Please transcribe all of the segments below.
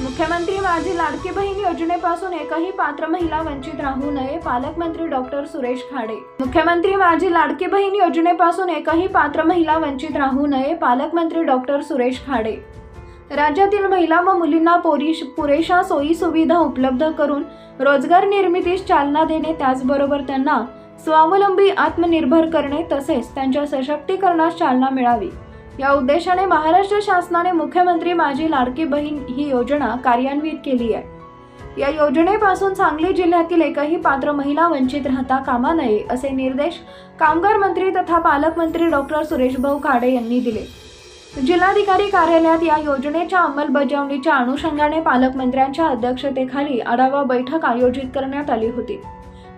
मुख्यमंत्री माझी लाडकी बहीण योजनेपासून एकही पात्र महिला वंचित राहू नये पालकमंत्री डॉक्टर सुरेश खाडे. मुख्यमंत्री माझी लाडकी बहीण योजनेपासून एकही पात्र महिला वंचित राहू नये पालकमंत्री डॉक्टर सुरेश खाडे. राज्यातील महिला व मुलींना पोरीश पुरेशा सोयी सुविधा उपलब्ध करून रोजगार निर्मितीस चालना देणे त्याचबरोबर त्यांना स्वावलंबी आत्मनिर्भर करणे तसेच त्यांच्या सशक्तीकरणास चालना मिळावी. या उद्देशाने महाराष्ट्र शासनाने मुख्यमंत्री माझी लाडकी बहीण ही योजना कार्यान्वित केली आहे. या योजनेपासून सांगली जिल्ह्यातील एकही पात्र महिला वंचित राहता कामा नये असे निर्देश कामगार मंत्री तथा पालकमंत्री डॉक्टर सुरेशभाऊ खाडे यांनी दिले. जिल्हाधिकारी कार्यालयात या योजनेच्या अंमलबजावणीच्या अनुषंगाने पालकमंत्र्यांच्या अध्यक्षतेखाली आढावा बैठक आयोजित करण्यात आली होती.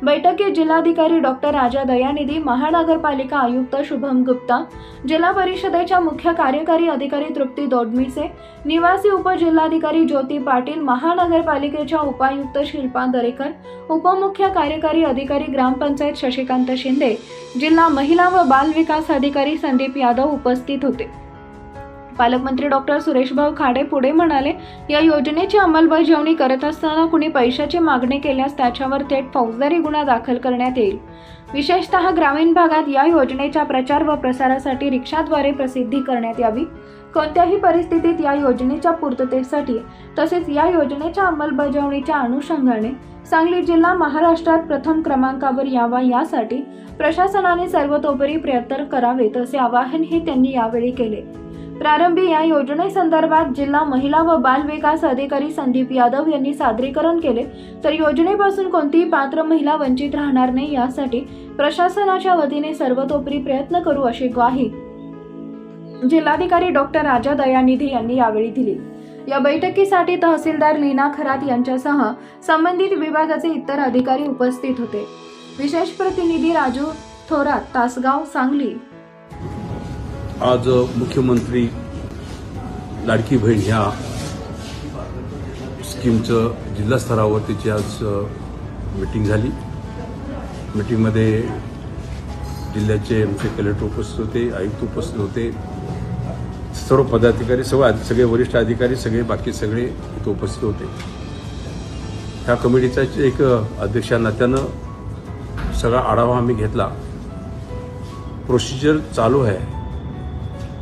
बैठकीत जिल्हाधिकारी डॉक्टर राजा दयानिधी महानगरपालिका आयुक्त शुभम गुप्ता जिल्हा परिषदेच्या मुख्य कार्यकारी अधिकारी तृप्ती दोडमिसे निवासी उपजिल्हाधिकारी ज्योती पाटील महानगरपालिकेच्या उपायुक्त शिल्पा दरेकर उपमुख्य कार्यकारी अधिकारी ग्रामपंचायत शशिकांत शिंदे जिल्हा महिला व बाल विकास अधिकारी संदीप यादव उपस्थित होते. पालकमंत्री डॉक्टर सुरेशभाऊ खाडे पुढे म्हणाले या योजनेची अंमलबजावणी करत असताना कुणी पैशाची मागणी केल्यास त्याच्यावर थेट फौजदारी गुन्हा दाखल करण्यात येईल. विशेषतः ग्रामीण भागात या योजनेच्या प्रचार व प्रसारासाठी रिक्षाद्वारे प्रसिद्धी करण्यात यावी. कोणत्याही परिस्थितीत या योजनेच्या पूर्ततेसाठी तसेच या योजनेच्या अंमलबजावणीच्या अनुषंगाने सांगली जिल्हा महाराष्ट्रात प्रथम क्रमांकावर यावा यासाठी प्रशासनाने सर्वतोपरी प्रयत्न करावेत असे आवाहनही त्यांनी यावेळी केले. प्रारंभी या योजनेसंदर्भात जिल्हा महिला व बाल विकास अधिकारी संदीप यादव यांनी सादरीकरण केले. तर योजनेपासून कोणतीही पात्र महिला वंचित राहणार नाही यासाठी प्रशासनाच्या वतीने सर्वतोपरी प्रयत्न करू अशी ग्वाही जिल्हाधिकारी डॉक्टर राजा दयानिधी यांनी यावेळी दिली. या बैठकीसाठी तहसीलदार लीना खरात यांच्यासह संबंधित विभागाचे इतर अधिकारी उपस्थित होते. विशेष प्रतिनिधी राजू थोरात तासगाव सांगली आज मुख्यमंत्री लाडकी बहीण ह्या स्कीमचं जिल्हा स्तरावर त्याची आज मिटिंग झाली. मिटिंगमध्ये जिल्ह्याचे आमचे कलेक्टर उपस्थित होते आयुक्त उपस्थित होते. सर्व पदाधिकारी सर्व सगळे वरिष्ठ अधिकारी सगळे बाकी सगळे इथं उपस्थित होते. ह्या कमिटीचा एक अध्यक्षा नात्यानं सगळा आढावा आम्ही घेतला. प्रोसिजर चालू आहे.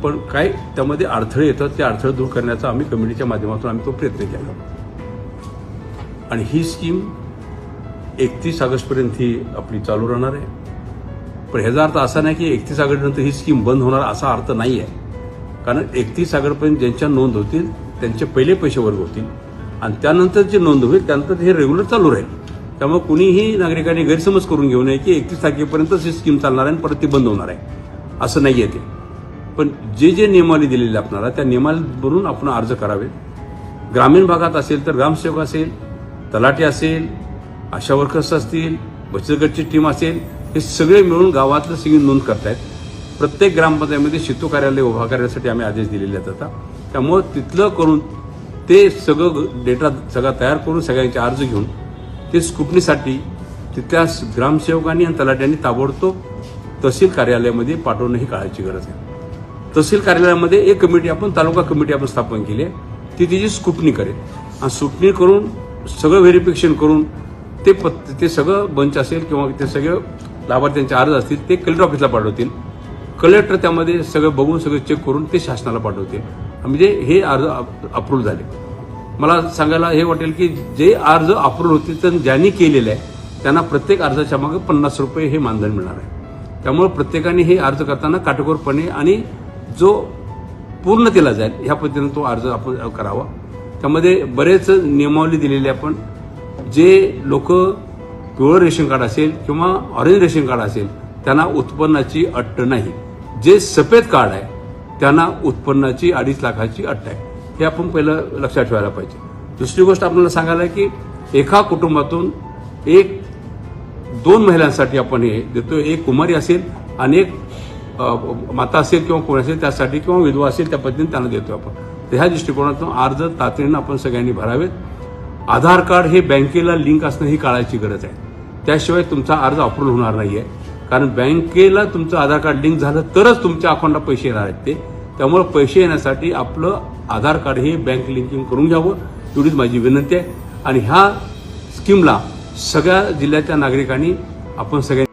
पण काय त्यामध्ये अडथळे येतात ते अडथळे दूर करण्याचा आम्ही कमिटीच्या माध्यमातून आम्ही तो प्रयत्न केला. आणि ही स्कीम एकतीस ऑगस्टपर्यंत ही आपली चालू राहणार आहे. पण ह्याचा अर्थ असा नाही की एकतीस ऑगस्टनंतर ही स्कीम बंद होणार असा अर्थ नाही आहे. कारण एकतीस ऑगस्टपर्यंत ज्यांच्या नोंद होतील त्यांचे पहिले पैसे वर्ग होतील. आणि त्यानंतर जे नोंद होईल त्यानंतर हे रेग्युलर चालू राहील. त्यामुळे कुणीही नागरिकांनी गैरसमज करून घेऊ नये की एकतीस तारखेपर्यंतच ही स्कीम चालणार आहे आणि परत ती बंद होणार आहे. असं नाही आहे ते. पण जे जे नियमावली दिलेली आपणाला त्या नियमावलीवरून आपण अर्ज करावे. ग्रामीण भागात असेल तर ग्रामसेवक असेल तलाठी असेल आशा वर्कर्स असतील बचत गटची टीम असेल हे सगळे मिळून गावातलं सगळी नोंद करतायत. प्रत्येक ग्रामपंचायतीमध्ये शेतू कार्यालय उभा करण्यासाठी आम्ही आदेश दिलेले आहेत आता. त्यामुळं तिथलं करून ते सगळं डेटा सगळा तयार करून सगळ्यांचे अर्ज घेऊन ते स्कुटणीसाठी तिथल्या ग्रामसेवकांनी आणि तलाट्यांनी ताबडतोब तहसील कार्यालयामध्ये पाठवणं ही काळाची गरज आहे. तहसील कार्यालयामध्ये एक कमिटी आपण तालुका कमिटी आपण स्थापन केली आहे. ती तिची स्कुटणी करेल. आणि स्कुटणी करून सगळं व्हेरिफिकेशन करून ते पत ते सगळं बंच असेल किंवा ते सगळे लाभार्थ्यांचे अर्ज असतील ते कलेक्टर ऑफिसला पाठवतील. कलेक्टर त्यामध्ये सगळं बघून सगळं चेक करून ते शासनाला पाठवतील. म्हणजे हे अर्ज अप्रूव्ह झाले. मला सांगायला हे वाटेल की जे अर्ज अप्रूव्ह होतील तर ज्यांनी केलेले आहे त्यांना प्रत्येक अर्जाच्या मागे पन्नास रुपये हे मानधन मिळणार आहे. त्यामुळे प्रत्येकाने हे अर्ज करताना काटेकोरपणे आणि जो पूर्ण केला जाईल ह्या पद्धतीनं तो अर्ज आपण करावा. त्यामध्ये बरेच नियमावली दिलेली आपण. जे लोक पिवळं रेशन कार्ड असेल किंवा ऑरेंज रेशन कार्ड असेल त्यांना उत्पन्नाची अट्ट नाही. जे सफेद कार्ड आहे त्यांना उत्पन्नाची अडीच लाखाची अट्ट आहे. हे आपण पहिलं लक्षात ठेवायला पाहिजे. दुसरी गोष्ट आपल्याला सांगायला आहे की एका कुटुंबातून एक दोन महिलांसाठी आपण हे देतो एक कुमारी असेल आणि एक माता असेल किंवा कोण असेल त्यासाठी किंवा विधवा असेल त्या पद्धतीने त्यांना देतो आपण. तर ह्या दृष्टिकोनातून अर्ज तातडीनं आपण सगळ्यांनी भरावेत. आधार कार्ड हे बँकेला लिंक असणं ही काळाची गरज आहे. त्याशिवाय तुमचा अर्ज अप्रूव्ह होणार नाही आहे कारण बँकेला तुमचं आधार कार्ड लिंक झालं तरच तुमच्या अकाउंटला पैसे येणार आहेत ते. त्यामुळे पैसे येण्यासाठी आपलं आधार कार्ड हे बँक लिंकिंग करून घ्यावं एवढीच माझी विनंती आहे. आणि ह्या स्कीमला सगळ्या जिल्ह्याच्या नागरिकांनी आपण सगळ्यांनी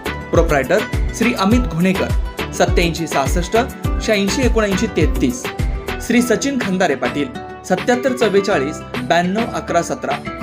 प्रोप्रायटर श्री अमित घुणेकर सत्याऐंशी सहासष्ट शहाऐंशी एकोणऐंशी तेहतीस. श्री सचिन खंदारे पाटील सत्याहत्तर चव्वेचाळीस ब्याण्णव अकरा सतरा.